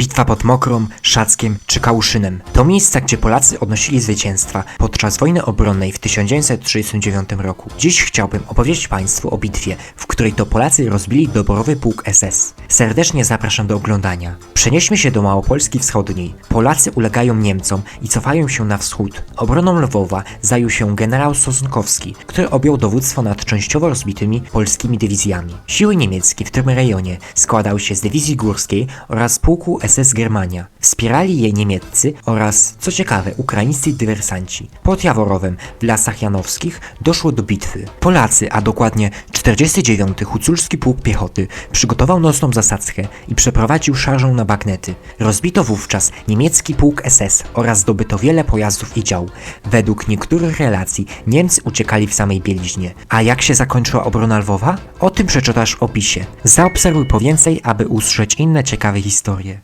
Bitwa pod Mokrą, Szackiem czy Kałuszynem to miejsca, gdzie Polacy odnosili zwycięstwa podczas wojny obronnej w 1939 roku. Dziś chciałbym opowiedzieć Państwu o bitwie, w której to Polacy rozbili doborowy pułk SS. Serdecznie zapraszam do oglądania. Przenieśmy się do Małopolski Wschodniej. Polacy ulegają Niemcom i cofają się na wschód. Obroną Lwowa zajął się generał Sosnkowski, który objął dowództwo nad częściowo rozbitymi polskimi dywizjami. Siły niemieckie w tym rejonie składały się z dywizji górskiej oraz pułku SS Germania. Wspierali je niemieccy oraz, co ciekawe, ukraińscy dywersanci. Pod Jaworowem w Lasach Janowskich doszło do bitwy. Polacy, a dokładnie 49. Huculski Pułk Piechoty przygotował nocną zasadzkę i przeprowadził szarżą na bagnety. Rozbito wówczas niemiecki pułk SS oraz zdobyto wiele pojazdów i dział. Według niektórych relacji Niemcy uciekali w samej bieliźnie. A jak się zakończyła obrona Lwowa? O tym przeczytasz w opisie. Zaobserwuj po więcej, aby usłyszeć inne ciekawe historie.